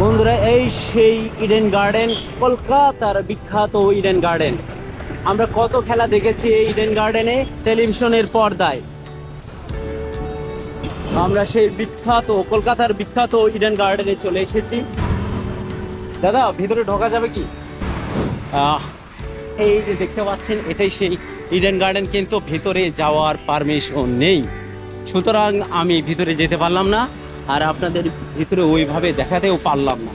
বন্ধুরা, এই সেই ইডেন গার্ডেন কলকাতার বিখ্যাত ইডেন গার্ডেন আমরা কত খেলা দেখেছি এই ইডেন গার্ডেনে টেলিভিশনের পর্দায়। আমরা সেই বিখ্যাত, কলকাতার বিখ্যাত ইডেন গার্ডেনে চলে এসেছি। দাদা, ভিতরে ঢোকা যাবে কি? এই যে দেখতে পাচ্ছেন, এটাই সেই ইডেন গার্ডেন কিন্তু ভিতরে যাওয়ার পারমিশন নেই। সুতরাং আমি ভিতরে যেতে পারলাম না। আর আপনাদের ভিতরে ওইভাবে দেখাতেও পারলাম না।